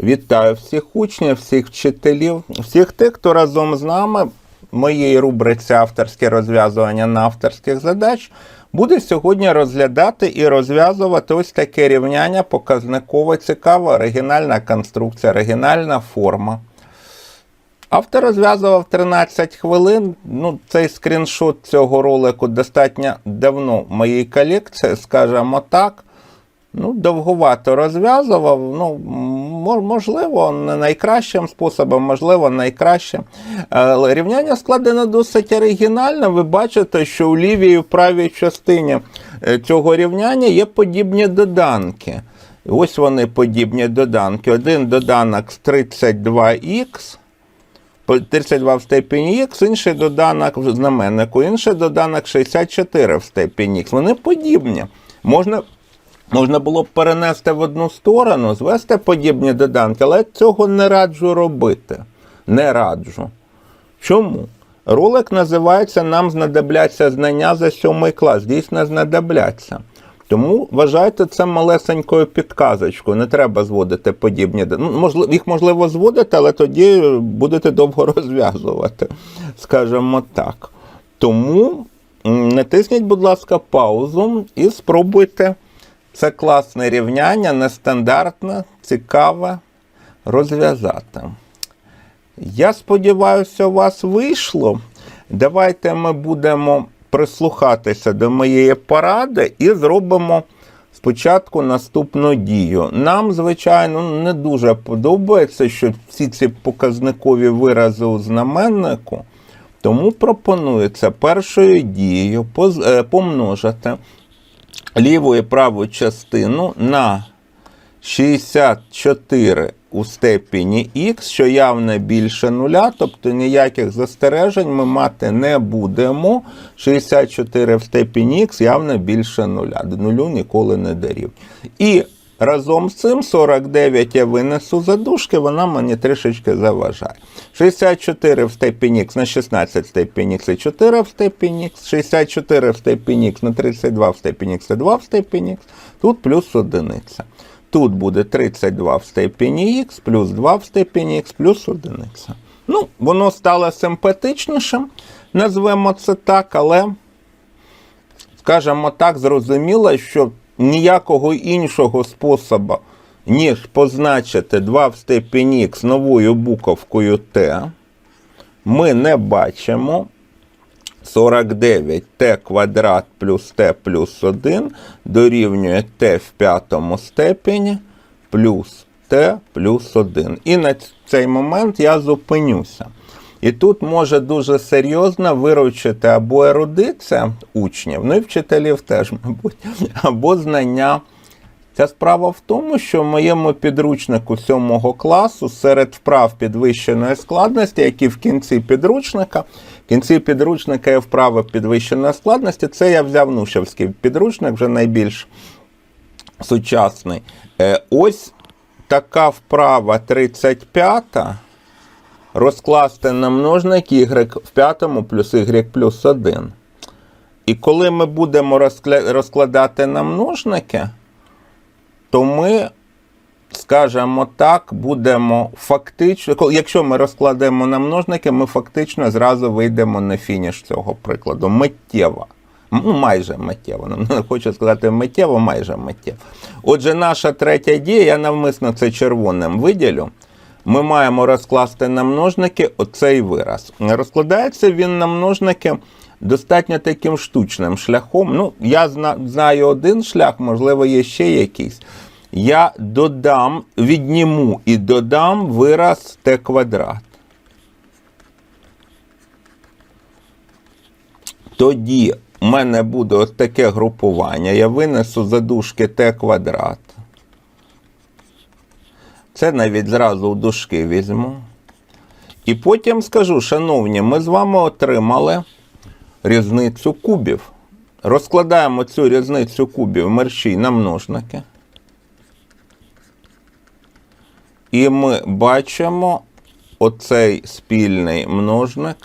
Вітаю всіх учнів, всіх вчителів, всіх тих, хто разом з нами в моїй рубриці авторське розв'язування на авторських задач буде сьогодні розглядати і розв'язувати ось таке рівняння показниково цікава, оригінальна конструкція, оригінальна форма. Автор розв'язував 13 хвилин. Ну, цей скріншот цього ролику достатньо давно в моїй колекції, скажімо так. Ну, довговато розв'язував. Ну, можливо, не найкращим способом, можливо, найкращим. Але рівняння складено досить оригінально. Ви бачите, що у лівій і в правій частині е, цього рівняння є подібні доданки. Ось вони подібні доданки. Один доданок з 32х. по 32 в степені х, інший доданок в знаменнику, інший доданок 64 в степені х. Вони подібні. Можна, можна було б перенести в одну сторону, звести подібні доданки, але цього не раджу робити. Не раджу. Чому? Ролик називається Нам знадобляться знання за сьомий клас. Дійсно знадобляться. Тому вважайте це малесенькою підказочкою. Не треба зводити подібні. Ну, можливо, їх можливо зводити, але тоді будете довго розв'язувати, скажімо так. Тому натисніть, будь ласка, паузу і спробуйте це класне рівняння, нестандартне, цікаве розв'язати. Я сподіваюся, у вас вийшло. Давайте ми будемо прислухатися до моєї поради і зробимо спочатку наступну дію. Нам, звичайно, не дуже подобається, що всі ці показникові вирази у знаменнику. Тому пропонується першою дією е, помножити ліву і праву частину на 64 у степені х, що явно більше нуля, тобто ніяких застережень ми мати не будемо. 64 в степені х явно більше нуля. До нулю ніколи не дарів. І разом з цим 49 я винесу за дужки, вона мені трішечки заважає. 64 в степені х на 16 в степені х і 4 в степені х, 64 в степені х на 32 в степені х і 2 в степені х, тут плюс одиниця. Тут буде 32 в степені х, плюс 2 в степені х, плюс одиниця. Ну, воно стало симпатичнішим, назвемо це так, але, скажімо так, зрозуміло, що ніякого іншого способу, ніж позначити 2 в степені х новою буковкою Т, ми не бачимо. 49 t квадрат плюс t плюс 1 дорівнює t в п'ятому степені плюс t плюс 1. І на цей момент я зупинюся. І тут може дуже серйозно виручити або ерудиція учнів, ну і вчителів теж, мабуть, або знання. Ця справа в тому, що в моєму підручнику 7 класу серед вправ підвищеної складності, які в кінці підручника, в кінці підручника є вправи підвищеної складності, це я взяв Нушевський підручник, вже найбільш сучасний. Е, Ось така вправа 35 розкласти на множник y в п'ятому плюс y плюс 1. І коли ми будемо розкладати на множники, то ми, скажімо так, будемо фактично, якщо ми розкладемо на множники, ми фактично зразу вийдемо на фініш цього прикладу. Миттєво. Ну, майже миттєво. Ну, Не хочу сказати миттєво, майже миттєво. Отже, наша третя дія, я навмисно це червоним виділю. Ми маємо розкласти на множники оцей вираз. Розкладається він на множники достатньо таким штучним шляхом. Ну, я зна- знаю один шлях, можливо, є ще якийсь. Я додам, відніму і додам вираз t квадрат. Тоді в мене буде ось таке групування. Я винесу за дужки t квадрат. Це навіть зразу в дужки візьму. І потім скажу, шановні, ми з вами отримали різницю кубів. Розкладаємо цю різницю кубів мерщій на множники. І ми бачимо оцей спільний множник,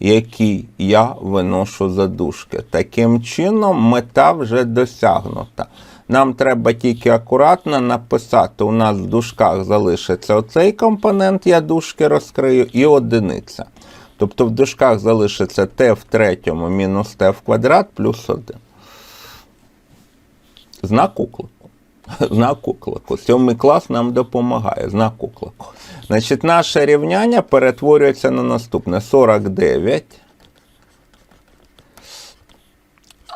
який я виношу за дужки. Таким чином, мета вже досягнута. Нам треба тільки акуратно написати. У нас в дужках залишиться оцей компонент, я дужки розкрию, і одиниця. Тобто в дужках залишиться t в третьому мінус t в квадрат плюс 1. Знак уклику. Знак уклику. Сьомий клас нам допомагає. Знак уклику. Значить, наше рівняння перетворюється на наступне 49.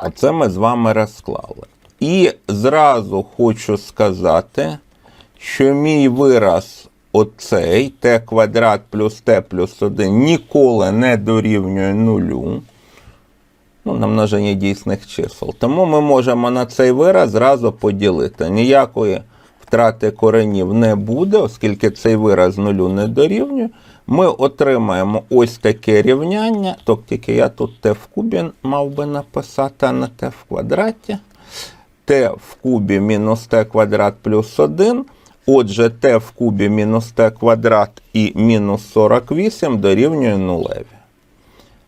Оце ми з вами розклали. І зразу хочу сказати, що мій вираз оцей t квадрат плюс t плюс 1 ніколи не дорівнює нулю. Ну, на множення дійсних чисел. Тому ми можемо на цей вираз зразу поділити. Ніякої втрати коренів не буде, оскільки цей вираз нулю не дорівнює. Ми отримаємо ось таке рівняння. Тобто тільки я тут t в кубі мав би написати, а не t в квадраті. T в кубі мінус t квадрат плюс 1. Отже, t в кубі мінус t квадрат і мінус 48 дорівнює нулеві.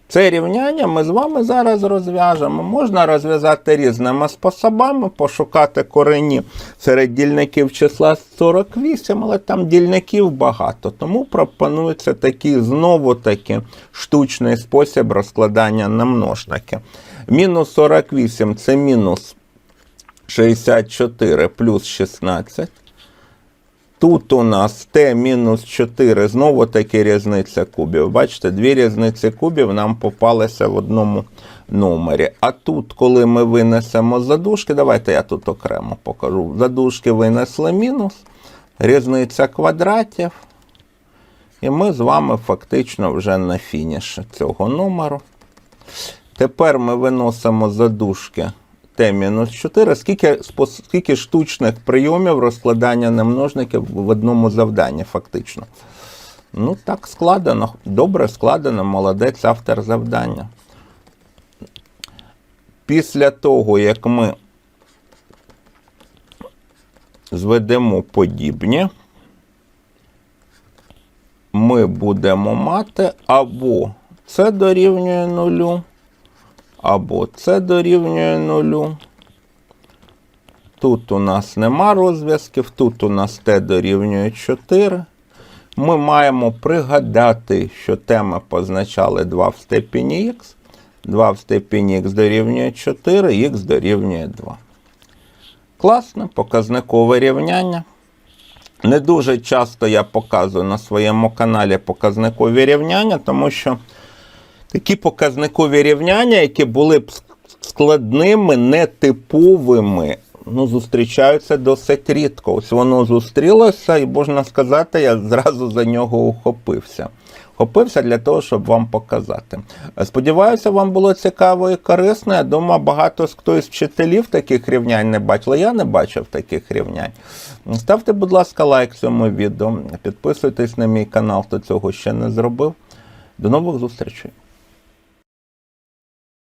Це рівняння ми з вами зараз розв'яжемо. Можна розв'язати різними способами, пошукати корені серед дільників числа 48, але там дільників багато. Тому пропонується такий знову таки штучний спосіб розкладання на множники. Мінус 48 це мінус 64 плюс 16. Тут у нас t мінус 4, знову таки різниця кубів. Бачите, дві різниці кубів нам попалися в одному номері. А тут, коли ми винесемо задушки, давайте я тут окремо покажу. Задушки винесли мінус, різниця квадратів. І ми з вами фактично вже на фініші цього номеру. Тепер ми виносимо задушки Т-4. Скільки, скільки штучних прийомів розкладання на множників в одному завданні, фактично? Ну, так складено. Добре складено, молодець автор завдання. Після того, як ми зведемо подібні, ми будемо мати або це дорівнює нулю, або це дорівнює нулю. Тут у нас нема розв'язків, тут у нас t дорівнює 4. Ми маємо пригадати, що теми позначали 2 в степені х. 2 в степені х дорівнює 4, х дорівнює 2. Класне показникове рівняння. Не дуже часто я показую на своєму каналі показникові рівняння, тому що такі показникові рівняння, які були б складними, нетиповими, ну, зустрічаються досить рідко. Ось воно зустрілося, і можна сказати, я зразу за нього ухопився. Хопився для того, щоб вам показати. Сподіваюся, вам було цікаво і корисно. Я думаю, багато з хто із вчителів таких рівнянь не бачив. Я не бачив таких рівнянь. Ставте, будь ласка, лайк цьому відео. Підписуйтесь на мій канал, хто цього ще не зробив. До нових зустрічей!